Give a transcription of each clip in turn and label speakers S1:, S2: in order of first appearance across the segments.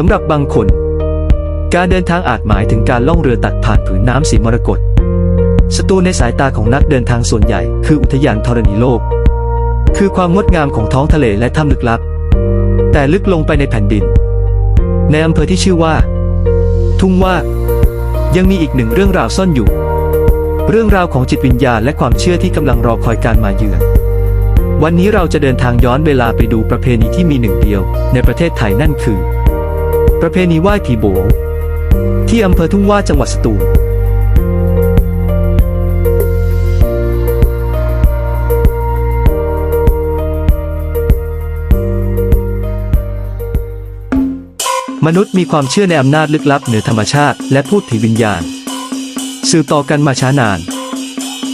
S1: สำหรับบางคน การเดินทางอาจหมายถึงการล่องเรือตัดผ่านผืนน้ำสีมรกตสตูในสายตาของนักเดินทางส่วนใหญ่ คืออุทยานธรณีโลก คือความงดงามของท้องทะเลและถ้ำลึกลับ แต่ลึกลงไปในแผ่นดิน ในอำเภอที่ชื่อว่า ทุ่งว่า ยังมีอีกหนึ่งเรื่องราวซ่อนอยู่ เรื่องราวของจิตวิญญาณและความเชื่อที่กำลังรอคอยการมาเยือนวันนี้เราจะเดินทางย้อนเวลาไปดูประเพณีที่มีหนึ่งเดียว ในประเทศไทยนั่นคือ ประเพณีไหว้ผีโบงที่อำเภอทุ่งว่าจังหวัดสตูลมนุษย์มีความเชื่อในอำนาจลึกลับเหนือธรรมชาติและพูดผีวิญญาณ สืบต่อกันมาช้านาน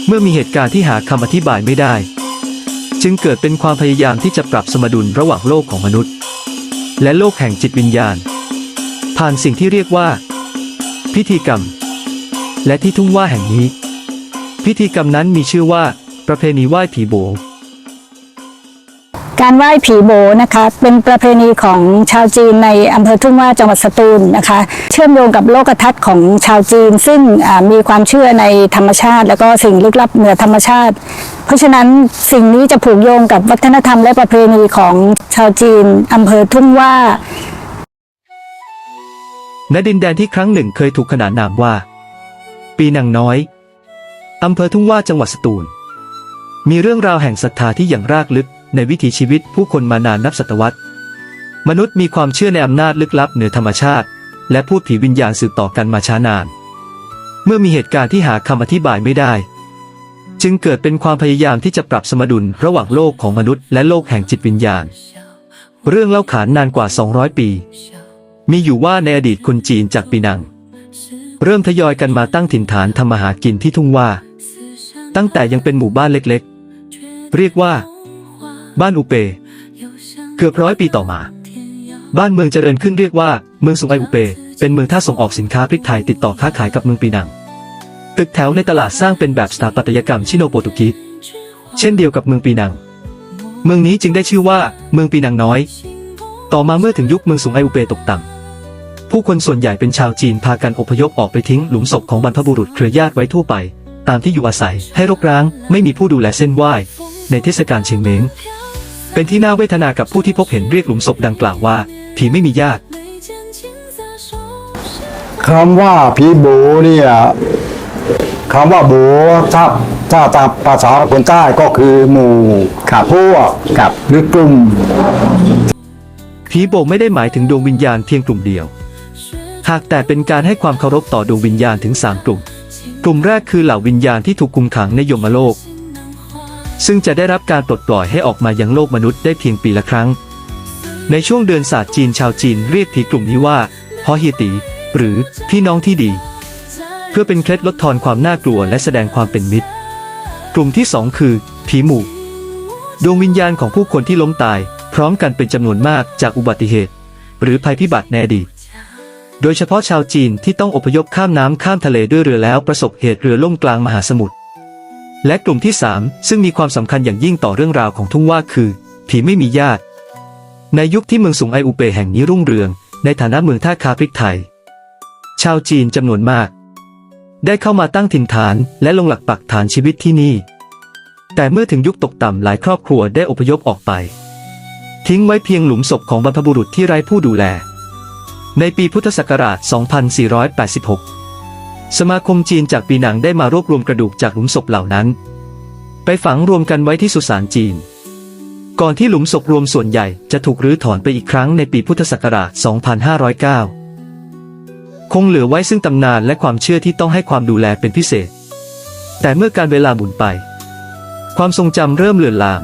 S1: เมื่อมีเหตุการณ์ที่หาคำอธิบายไม่ได้ จึงเกิดเป็นความพยายามที่จะปรับสมดุลระหว่างโลกของมนุษย์ และโลกแห่งจิตวิญญาณ ผ่านสิ่งที่เรียกว่า พิธีกรรม และที่ทุ่งว่าแห่งนี้ พิธีกรรมนั้นมีชื่อว่า ประเพณีไหว้ผีโบ
S2: การไหว้ผีโบนะคะ เป็นประเพณีของชาวจีนในอำเภอทุ่งว่าจังหวัดสตูลนะคะ เชื่อมโยงกับโลกทัศน์ของชาวจีน ซึ่งอ่ามีความเชื่อในธรรมชาติ แล้วก็สิ่งลึกลับเหนือธรรมชาติ เพราะฉะนั้นสิ่งนี้จะผูกโยงกับวัฒนธรรมและประเพณีของชาวจีนอำเภอทุ่งว่า
S1: ณดินแดนที่ครั้งหนึ่งเคยถูกขนานนามว่า ปีนังน้อย อำเภอทุ่งว่าจังหวัดสตูล มีเรื่องราวแห่งศรัทธาที่อย่างรากลึกในวิถีชีวิตผู้คนมานานนับศตวรรษ มนุษย์มีความเชื่อในอำนาจลึกลับเหนือธรรมชาติ และพูดผีวิญญาณสืบต่อกันมาช้านาน เมื่อมีเหตุการณ์ที่หาคำอธิบายไม่ได้ จึงเกิดเป็นความพยายามที่จะปรับสมดุลระหว่างโลกของมนุษย์และโลกแห่งจิตวิญญาณ เรื่องเล่าขานนานกว่า 200 ปี มีอยู่ว่าในอดีตคนจีนจากปีนัง เริ่มทยอยกันมาตั้งถิ่นฐานทำมาหากินที่ทุ่งว่า ตั้งแต่ยังเป็นหมู่บ้านเล็กๆ เรียกว่า บ้านอุเป เกือบร้อยปีต่อมา บ้านเมืองเจริญขึ้นเรียกว่า เมืองสุงไออุเป เป็นเมืองท่าส่งออกสินค้าพริกไทยติดต่อค้าขายกับเมืองปีนัง ตึกแถวในตลาดสร้างเป็นแบบสถาปัตยกรรมชิโนโปรตุกีสเช่นเดียวกับเมืองปีนัง เมืองนี้จึงได้ชื่อว่า เมืองปีนังน้อย ต่อมาเมื่อถึงยุคเมืองสุงไออุเปตกต่ำ ผู้คนส่วนใหญ่เป็นชาวจีนพากันอพยพออกไปทิ้งหลุมศพของบรรพบุรุษเครือญาติไว้ทั่วไป ตามที่อยู่อาศัยให้รกร้าง ไม่มีผู้ดูแลเส้นไหว้ในเทศกาลเชียงเม้งเป็นที่น่าเวทนากับผู้ที่พบเห็นเรียกหลุมศพดังกล่าวว่าผีไม่มีญาติ
S3: คำว่าผีโบเนี่ยคำว่าโบถ้าถ้าตามภาษาคนใต้ก็คือหมู่ขับพวกกับหรือกลุ่ม
S1: ผีโบกไม่ได้หมายถึงดวงวิญญาณเพียงกลุ่มเดียว หากแต่เป็นการให้ความเคารพต่อดวงวิญญาณถึงสามกลุ่ม กลุ่มแรกคือเหล่าวิญญาณที่ถูกคุมขังในยมโลก ซึ่งจะได้รับการปลดปล่อยให้ออกมายังโลกมนุษย์ได้เพียงปีละครั้ง ในช่วงเดือนศาสตร์จีนชาวจีนเรียกผีกลุ่มนี้ว่าฮอเฮียตี หรือพี่น้องที่ดี เพื่อเป็นเคล็ดลดทอนความน่ากลัวและแสดงความเป็นมิตร กลุ่มที่สองคือผีหมู่ดวงวิญญาณของผู้คนที่ล้มตาย พร้อมกันเป็นจำนวนมากจากอุบัติเหตุ หรือภัยพิบัติในอดีต โดยเฉพาะชาวจีนที่ต้องอพยพข้ามน้ำข้ามทะเลด้วยเรือแล้วประสบเหตุเรือล่มกลางมหาสมุทร และกลุ่มที่ 3 ซึ่งมีความสำคัญอย่างยิ่งต่อเรื่องราวของทุ่งว่าคือ ผีไม่มีญาติ ในยุคที่เมืองสุงไออุเปแห่งนี้รุ่งเรือง ในฐานะเมืองท่าคาพริกไทย ชาวจีนจำนวนมาก ได้เข้ามาตั้งถิ่นฐานและลงหลักปักฐานชีวิตที่นี่ แต่เมื่อถึงยุคตกต่ำหลายครอบครัวได้อพยพออกไป ทิ้งไว้เพียงหลุมศพของบรรพบุรุษที่ไร้ผู้ดูแล ในปีพุทธศักราช 2486 สมาคมจีนจากปีหนังได้มารวบรวมกระดูกจากหลุมศพเหล่านั้น ไปฝังรวมกันไว้ที่สุสานจีน ก่อนที่หลุมศพรวมส่วนใหญ่จะถูกรื้อถอนไปอีกครั้งในปีพุทธศักราช 2509 คงเหลือไว้ซึ่งตำนานและความเชื่อที่ต้องให้ความดูแลเป็นพิเศษ แต่เมื่อการเวลาหมุนไป ความทรงจำเริ่มเลือนลาง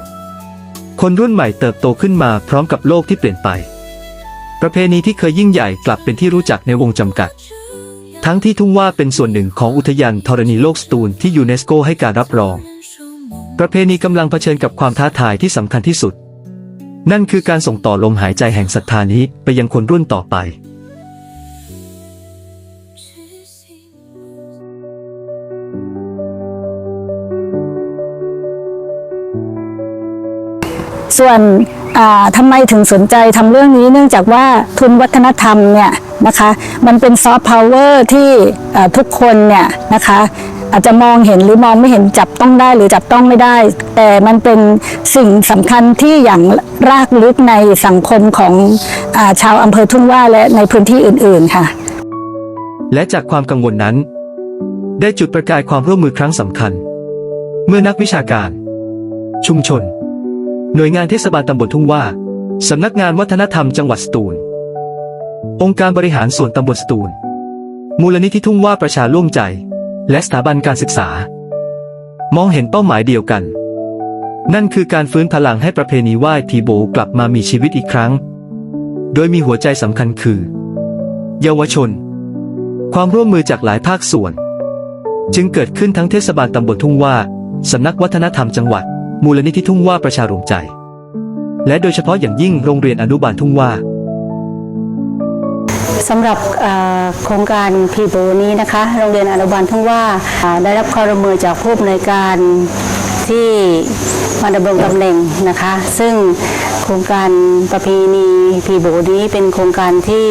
S1: คนรุ่นใหม่เติบโตขึ้นมาพร้อมกับโลกที่เปลี่ยนไป ประเพณีที่เคยยิ่งใหญ่กลับเป็นที่รู้จักในวงจำกัด ทั้งที่ทุ่งว่าเป็นส่วนหนึ่งของอุทยานธรณีโลกสตูลที่ยูเนสโกให้การรับรอง ประเพณีกำลังเผชิญกับความท้าทายที่สำคัญที่สุด นั่นคือการส่งต่อลมหายใจแห่งศรัทธานี้ไปยังคนรุ่นต่อไป
S2: ส่วนอ่าทำไมถึงสนใจทำเรื่องนี้เนื่องจากว่าทุนวัฒนธรรมเนี่ยนะคะมันเป็นซอฟต์พาวเวอร์ที่ทุกคนเนี่ยนะคะอาจจะมองเห็นหรือมองไม่เห็นจับต้องได้หรือจับต้องไม่ได้ แต่มันเป็นสิ่งสำคัญที่อย่างรากลึกในสังคมของอาชาวอำเภอทุ่งว่าและในพื้นที่อื่น ๆค่ะ
S1: และจากความกังวลนั้น ได้จุดประกายความร่วมมือครั้งสำคัญ เมื่อนักวิชาการ ชุมชน หน่วยงานเทศบาลตำบลทุ่งว่าสำนักงานวัฒนธรรมจังหวัดสตูล องค์การบริหารส่วนตำบลสตูล มูลนิธิทุ่งว่าประชาร่วมใจ และสถาบันการศึกษา มองเห็นเป้าหมายเดียวกัน นั่นคือการฟื้นพลังให้ประเพณีไหว้ทีโบกลับมามีชีวิตอีกครั้ง โดยมีหัวใจสำคัญคือ เยาวชน ความร่วมมือจากหลายภาคส่วน จึงเกิดขึ้นทั้งเทศบาลตำบลทุ่งว่าสำนักวัฒนธรรมจังหวัด มูลนิธิทุ่งว่าประชารวมใจ และโดยเฉพาะอย่างยิ่งโรงเรียนอนุบาลทุ่งว่า
S4: สำหรับโครงการพีโบนี้นะคะโรงเรียนอนุบาลทุ่งว่าอ่าได้รับความร่วมมือจากผู้อำนวยการที่มาดำรงตำแหน่งนะคะ ซึ่งโครงการประเพณีพีโบนี้เป็นโครงการที่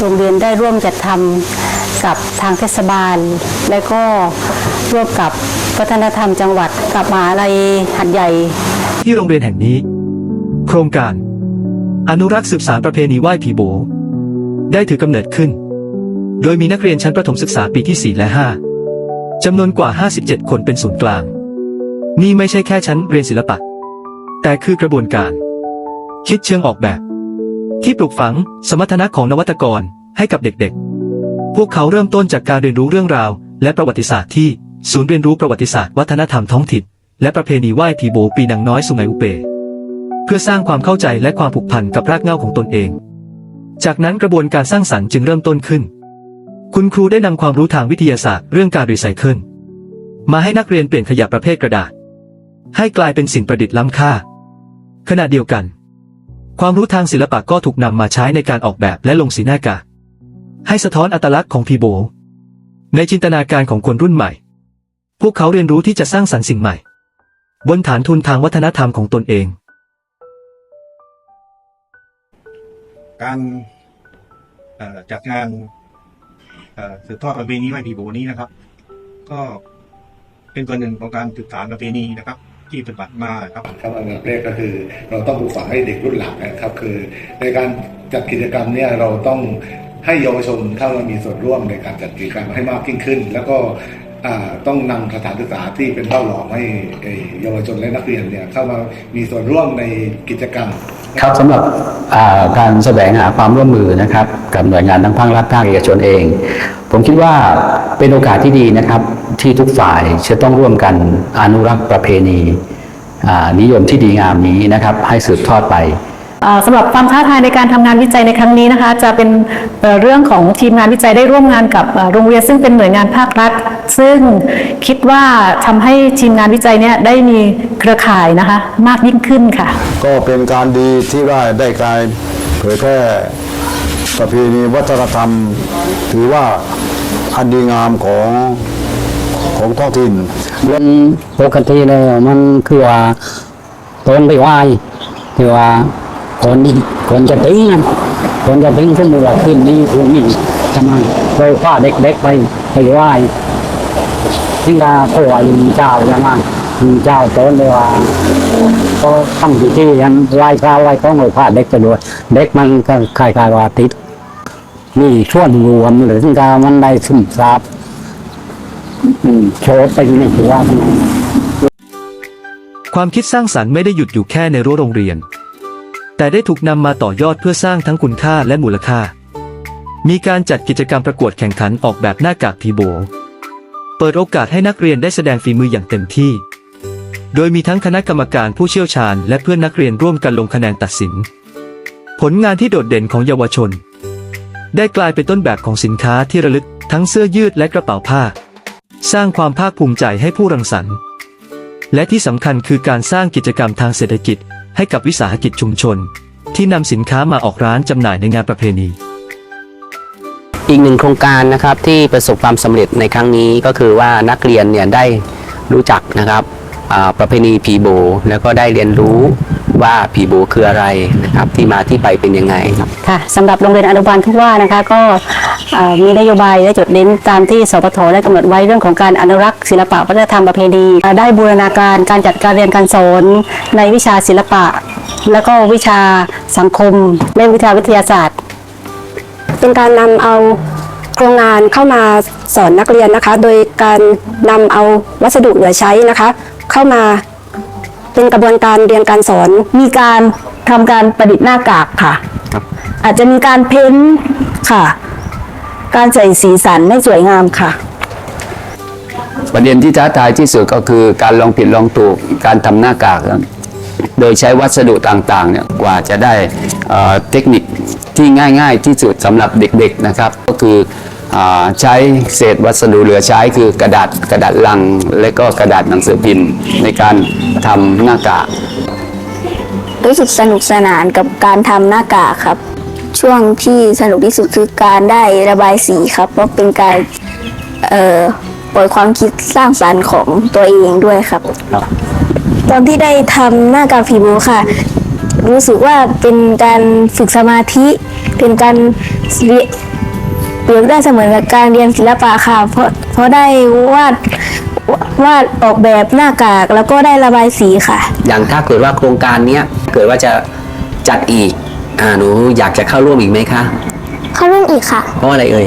S4: โรงเรียนได้ร่วมจัดทำกับทางเทศบาล และก็ร่วมกับ วัฒนธรรมจังหวัดกับมหาลัยหัดใหญ่
S1: ที่โรงเรียนแห่งนี้ โครงการ อนุรักษ์สืบสานประเพณีไหว้ผีโบ ได้ถือกำเนิดขึ้น โดยมีนักเรียนชั้นประถมศึกษาปีที่ 4 และ 5จำนวนกว่า 57 คนเป็นศูนย์กลาง นี่ไม่ใช่แค่ชั้นเรียนศิลปะ แต่คือกระบวนการ คิดเชิงออกแบบ ที่ปลูกฝังสมรรถนะของนวัตกรให้กับเด็กๆ พวกเขาเริ่มต้นจากการเรียนรู้เรื่องราว และประวัติศาสตร์ที่ ศูนย์เรียนรู้ประวัติศาสตร์วัฒนธรรมท้องถิ่นและประเพณีไหว้ผีโบปีนางน้อยสุไหงอุเป เพื่อสร้างความเข้าใจและความผูกพันกับรากเหง้าของตนเอง จากนั้นกระบวนการสร้างสรรค์จึงเริ่มต้นขึ้น คุณครูได้นำความรู้ทางวิทยาศาสตร์เรื่องการรีไซเคิลมาให้นักเรียนเปลี่ยนขยะประเภทกระดาษ ให้กลายเป็นสิ่งประดิษฐ์ล้ำค่า ขณะเดียวกัน ความรู้ทางศิลปะก็ถูกนำมาใช้ในการออกแบบและลงสีหน้ากาให้สะท้อนอัตลักษณ์ของพีโบ ในจินตนาการของคนรุ่นใหม่ พวกเขาเรียนรู้ที่จะสร้างสรรค์สิ่งใหม่ บนฐานทุนทางวัฒนธรรมของตนเอง
S5: การเอ่อจัดงานเอ่อสืบทอดประเพณีไหว้ผีโบนี้นะครับ ก็เป็นส่วนหนึ่งของการสืบสานประเพณีนะครับ ที่ปฏิบัติมาครับ
S6: ครับอันดับแรกก็คือเราต้องปลูกฝังให้เด็กรุ่นหลังนะครับ คือในการจัดกิจกรรมเนี่ยเราต้องให้เยาวชนเข้ามามีส่วนร่วมในการจัดกิจกรรมให้มากยิ่งขึ้น แล้วก็อ่า ต้องนำสถานศึกษาที่เป็นเป้าหลอมให้เยาวชนและนักเรียนเนี่ยเข้ามามีส่วนร่วมในกิจกรรม
S7: ครับสำหรับการแสวงหาความร่วมมือนะครับกับหน่วยงานทั้งภาครัฐภาคเอกชนเอง ผมคิดว่าเป็นโอกาสที่ดีนะครับที่ทุกฝ่ายจะต้องร่วมกันอนุรักษ์ประเพณีนิยมที่ดีงามนี้นะครับให้สืบทอดไป
S8: สำหรับความท้าทายในการทำงานวิจัยในครั้งนี้นะคะ จะเป็นเอ่อเรื่องของทีมงานวิจัยได้ร่วมงานกับเอ่อโรงเรียนซึ่งเป็นหน่วยงานภาครัฐ ซึ่งคิดว่าทำให้ทีมงานวิจัยเนี่ยได้มีเครือข่ายนะคะ มากยิ่งขึ้นค่ะ
S3: ก็เป็นการดีที่ว่าได้การเผยแพร่ประเพณีวัฒนธรรม ถือว่าอันดีงามของของท้องถิ่น
S9: มันปกติเลยมันคือว่าตนไปไหว้คือว่า คนคนจะติ้งอะคนจะติ้งซึ่งว่าขึ้นนี่คืนนี่ทำไมโดยว่าเด็กๆไปไปไหว้ซึ่งว่าถวายเจ้าใช่ไหมเจ้าตนเลยว่าก็ตั้งที่ที่ยันไหว้พระไหว้ต้องเลยพาเด็กไปด้วยเด็กมันก็คล้ายๆว่าติดนี่ช่วนรวมหรือซึ่งกามันได้ซึมซับโชว์ไปนี่อว่ามัน
S1: ความคิดสร้างสรรค์ไม่ได้หยุดอยู่แค่ในรั้วโรงเรียน แต่ได้ถูกนำมาต่อยอดเพื่อสร้างทั้งคุณค่าและมูลค่า มีการจัดกิจกรรมประกวดแข่งขันออกแบบหน้ากากทีโบ เปิดโอกาสให้นักเรียนได้แสดงฝีมืออย่างเต็มที่ โดยมีทั้งคณะกรรมการผู้เชี่ยวชาญ และเพื่อนนักเรียนร่วมกันลงคะแนนตัดสิน ผลงานที่โดดเด่นของเยาวชน ได้กลายเป็นต้นแบบของสินค้าที่ระลึกทั้งเสื้อยืดและกระเป๋าผ้า สร้างความภาคภูมิใจให้ผู้รังสรรค์ และที่สำคัญคือการสร้างกิจกรรมทางเศรษฐกิจ ให้กับวิสาหกิจชุมชน ที่นำสินค้ามาออกร้านจำหน่ายในงานประเพณี
S9: อีกหนึ่งโครงการนะครับที่ประสบความสำเร็จในครั้งนี้ก็คือว่านักเรียนเนี่ยได้รู้จักนะครับอ่าประเพณีผีโบ แล้วก็ได้เรียนรู้
S7: ว่าผีโบคืออะไรนะครับที่มาที่ไปเป็นยังไงครับ
S4: ค่ะสำหรับโรงเรียนอนุบาลทุกว่านะคะก็เอ่อ มีนโยบายและจุดเน้นตามที่สปทได้กำหนดไว้เรื่องของการอนุรักษ์ศิลปะวัฒนธรรมประเพณีเอ่อได้บูรณาการการจัดการเรียนการสอนในวิชาศิลปะ แล้วก็วิชาสังคมและวิชาวิทยาศาสตร์
S10: เป็นการนำเอาโครงงานเข้ามาสอนนักเรียนนะคะ โดยการนำเอาวัสดุเหลือใช้นะคะ เข้ามาเป็นกระบวนการเรียนการสอน
S2: มีการทำการประดิษฐ์หน้ากากค่ะ
S7: ครับ
S2: อาจจะมีการเพ้นท์ค่ะ การใส่สีสันให้สวยงามค่ะ
S7: ประเด็นที่ท้าทายที่สุดก็คือการลองผิดลองถูกการทำหน้ากากครับโดยใช้วัสดุต่างๆเนี่ยกว่าจะได้เอ่อเทคนิคที่ง่าย ๆ ที่สุดสำหรับเด็กๆนะครับ ก็คืออาใช้เศษวัสดุเหลือใช้คือกระดาษกระดาษลัง และก็กระดาษหนังสือพิมพ์ในการทำหน้ากาก
S10: รู้สึกสนุกสนานกับการทำหน้ากากครับ ช่วงที่สนุกที่สุดคือการได้ระบายสีครับ เพราะเป็นการเอ่อปล่อยความคิดสร้างสรรค์ของตัวเองด้วยครับตอนที่ได้ทำหน้ากากผีโบค่ะ รู้สึกว่าเป็นการฝึกสมาธิ เป็นการเรียเปรียบได้เสมือนกับการเรียนศิลปะค่ะ เพราะเพราะได้วาดวาดออกแบบหน้ากากแล้วก็ได้ระบายสีค่ะ
S7: อย่างถ้าเกิดว่าโครงการเนี้ยเกิดว่าจะจัดอีก อ่าหนูอยากจะเข้าร่วมอีกไหมคะ
S10: เข้าร่วมอีกค่ะ
S7: เพราะอะไรเอ่ย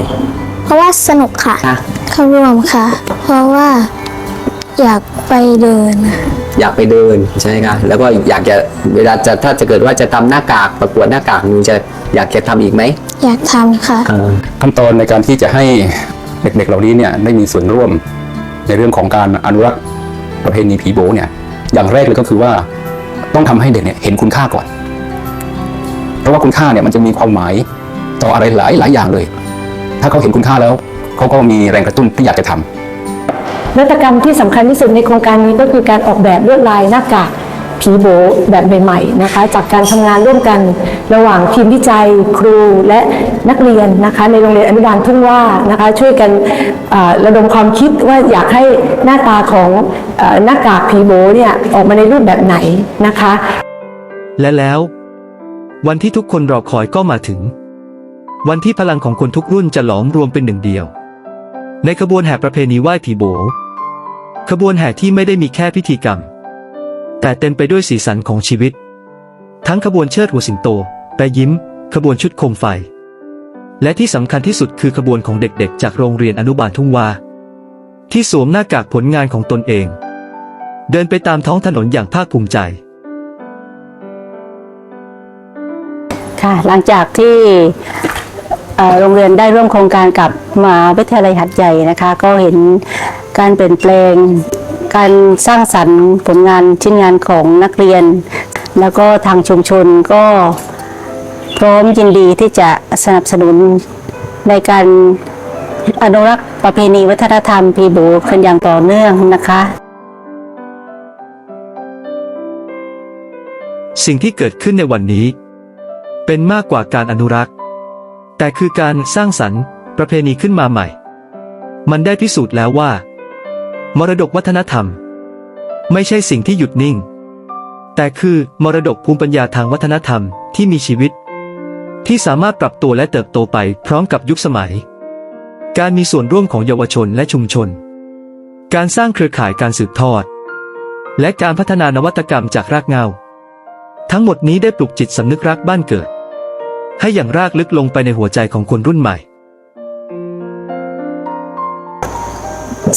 S10: เพราะว่าสนุกค่ะ
S7: ค่ะ
S10: เข้าร่วมค่ะ เพราะว่าอยากไปเดิน
S7: อยากไปเดินใช่ไหมคะแล้วก็อยากจะเวลาจะถ้าจะเกิดว่าจะทำหน้ากากประกวดหน้ากากหนูจะอยากจะทำอีกไหม
S10: อยากทำค่ะ
S11: ขั้นตอนในการที่จะให้เด็กๆ เหล่านี้เนี่ยได้มีส่วนร่วมในเรื่องของการอนุรักษ์ประเพณีผีโบเนี่ยอย่างแรกเลยก็คือว่าต้องทำให้เด็กเนี่ยเห็นคุณค่าก่อนเพ ราะว่าคุณค่าเนี่ยมันจะมีความหมายต่ออะไรหลายหลายอย่างเลย ถ้าเขาเห็นคุณค่าแล้ว เขาก็มีแรงกระตุ้นที่อยากจะทำ
S8: นวัตกรรมที่สำคัญที่สุดในโครงการนี้ก็คือการออกแบบลวดลายหน้ากากผีโบแบบใหม่ๆนะคะ จากการทำงานร่วมกันระหว่างทีมวิจัยครูและนักเรียนนะคะ ในโรงเรียนอนุบาลทุ่งว่านะคะ ช่วยกันระดมความคิดว่าอยากให้หน้าตาของหน้ากากผีโบเนี่ยออกมาในรูปแบบไหนนะคะ
S1: และแล้ว วันที่ทุกคนรอคอยก็มาถึง วันที่พลังของคนทุกรุ่นจะหลอมรวมเป็นหนึ่งเดียว ในขบวนแห่ประเพณีไหว้ผีโบ ขบวนแห่ที่ไม่ได้มีแค่พิธีกรรม แต่เต็มไปด้วยสีสันของชีวิต ทั้งขบวนเชิดหัวสิงโตแปรยิ้ม ขบวนชุดโคมไฟ และที่สำคัญที่สุดคือขบวนของเด็กๆ จากโรงเรียนอนุบาลทุ่งวาที่สวมหน้ากากผลงานของตนเอง เดินไปตามท้องถนนอย่างภาคภูมิใจ
S4: ค่ะ หลังจากที่โรงเรียนได้ร่วมโครงการกับมหาวิทยาลัยหัดใหญ่นะคะ ก็เห็นการเปลี่ยนแปลง การสร้างสรรค์ผลงานชิ้นงานของนักเรียน แล้วก็ทางชุมชนก็พร้อมยินดีที่จะสนับสนุนในการอนุรักษ์ประเพณีวัฒนธรรมพีบูกันอย่างต่อเนื่องนะคะ
S1: สิ่งที่เกิดขึ้นในวันนี้ เป็นมากกว่าการอนุรักษ์ แต่คือการสร้างสรรค์ประเพณีขึ้นมาใหม่ มันได้พิสูจน์แล้วว่า มรดกวัฒนธรรม ไม่ใช่สิ่งที่หยุดนิ่ง แต่คือมรดกภูมิปัญญาทางวัฒนธรรมที่มีชีวิต ที่สามารถปรับตัวและเติบโตไปพร้อมกับยุคสมัย การมีส่วนร่วมของเยาวชนและชุมชน การสร้างเครือข่ายการสืบทอด และการพัฒนานวัตกรรมจากรากเหง้าทั้งหมดนี้ได้ปลุกจิตสำนึกรักบ้านเกิด ให้อย่างรากลึกลงไปในหัวใจของคนรุ่นใหม่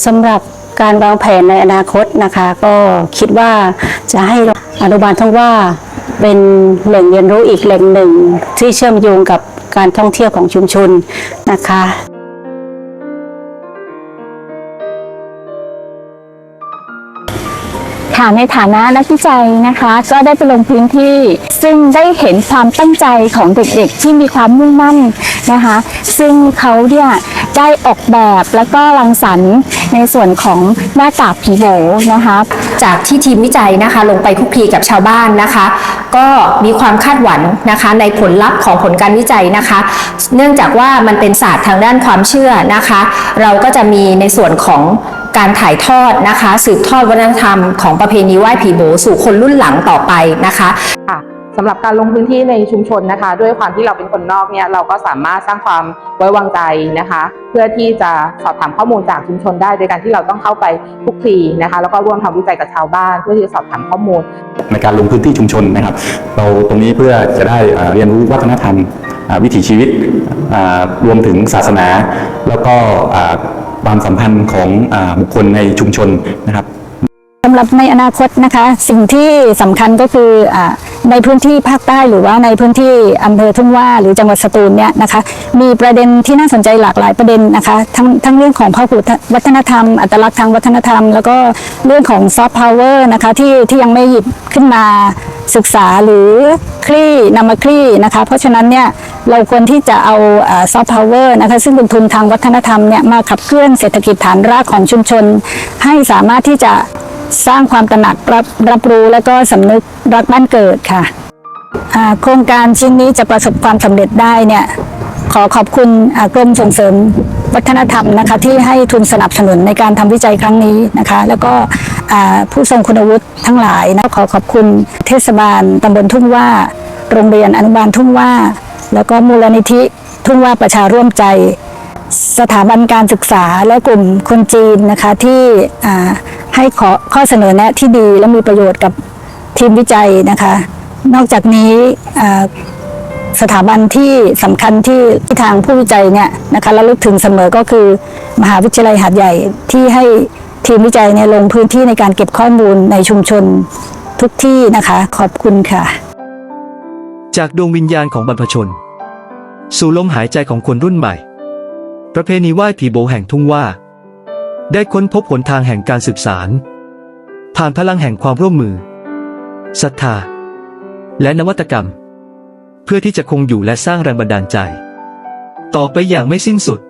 S4: สำหรับการวางแผนในอนาคตนะคะ ก็คิดว่าจะให้อนุบาลท่องว่าเป็นแหล่งเรียนรู้อีกแหล่งหนึ่ง ที่เชื่อมโยงกับการท่องเที่ยวของชุมชนนะคะ
S2: ค่ะในฐานะนักวิจัยนะคะ ก็ได้ไปลงพื้นที่ ซึ่งได้เห็นความตั้งใจของเด็กๆ ที่มีความมุ่งมั่นนะคะ ซึ่งเขาเนี่ยได้ออกแบบแล้วก็รังสรรค์ในส่วนของหน้ากากผีโบนะคะ
S12: จากที่ทีมวิจัยนะคะ ลงไปคุกคีกับชาวบ้านนะคะ ก็มีความคาดหวังนะคะ ในผลลัพธ์ของผลการวิจัยนะคะ เนื่องจากว่ามันเป็นศาสตร์ทางด้านความเชื่อนะคะ เราก็จะมีในส่วนของ การถ่ายทอดนะคะ สืบทอดวัฒนธรรมของประเพณีไหว้ผีโบสู่คนรุ่นหลังต่อไปนะคะ
S13: ค่ะสำหรับการลงพื้นที่ในชุมชนนะคะ ด้วยความที่เราเป็นคนนอกเนี่ยเราก็สามารถสร้างความไว้วางใจนะคะ เพื่อที่จะสอบถามข้อมูลจากชุมชนได้ โดยการที่เราต้องเข้าไปคลุกคลีนะคะ แล้วก็ร่วมทำวิจัยกับชาวบ้าน เพื่อที่จะสอบถามข้อมูล
S11: ในการลงพื้นที่ชุมชนนะครับ เราตรงนี้เพื่อจะได้อ่าเรียนรู้วัฒนธรรมอ่าวิถีชีวิตอ่ารวมถึงศาสนา แล้วก็อ่า ความสัมพันธ์ของบุคคลในชุมชนนะครับ
S2: สำหรับในอนาคตนะคะ สิ่งที่สำคัญก็คืออในพื้นที่ภาคใต้หรือว่าในพื้นที่อำเภอทุ่งว่าหรือจังหวัดสตูลเนี่ยนะคะ มีประเด็นที่น่าสนใจหลากหลายประเด็นนะคะ ทั้งทั้งเรื่องของพหุวัฒนธรรม อัตลักษณ์ทางวัฒนธรรม แล้วก็เรื่องของซอฟต์พาวเวอร์นะคะที่ที่ยังไม่หยิบขึ้นมาศึกษาหรือคลี่นำมาคลี่นะคะ เพราะฉะนั้นเนี่ยเราควรที่จะเอาซอฟต์พาวเวอร์นะคะซึ่งเป็นทุนทางวัฒนธรรมเนี่ยมาขับเคลื่อนเศรษฐกิจฐานรากของชุมชน ให้สามารถที่จะ สร้างความตระหนักรับรับรู้และก็สำนึกรักบ้านเกิดค่ะโครงการชิ้นนี้จะประสบความสำเร็จได้เนี่ยขอขอบคุณกรมส่งเสริมวัฒนธรรมนะคะที่ให้ทุนสนับสนุนในการทำวิจัยครั้งนี้นะคะ แล้วก็ผู้ทรงคุณวุฒิทั้งหลายนะขอขอบคุณเทศบาลตำบลทุ่งว่า โรงเรียนอนุบาลทุ่งว่า แล้วก็มูลนิธิทุ่งว่าประชาร่วมใจ สถาบันการศึกษาและกลุ่มคนจีนนะคะที่ให้ขอข้อเสนอแนะที่ดีและมีประโยชน์กับทีมวิจัยนะคะ นอกจากนี้สถาบันที่สำคัญที่ที่ทางผู้วิจัยเนี่ยนะคะระลึกถึงเสมอก็คือ มหาวิทยาลัยหาดใหญ่ที่ให้ทีมวิจัยเนี่ยลงพื้นที่ในการเก็บข้อมูลในชุมชนทุกที่นะคะ ขอบคุณค่ะ
S1: จากดวงวิญญาณของบรรพชน สู่ลมหายใจของคนรุ่นใหม่ ประเพณีไหว้ผีโบแห่งทุ่งว่า ได้ค้นพบหนทางแห่งการสืบสาร ผ่านพลังแห่งความร่วมมือศรัทธา และนวัตกรรม เพื่อที่จะคงอยู่และสร้างแรงบันดาลใจ ต่อไปอย่างไม่สิ้นสุด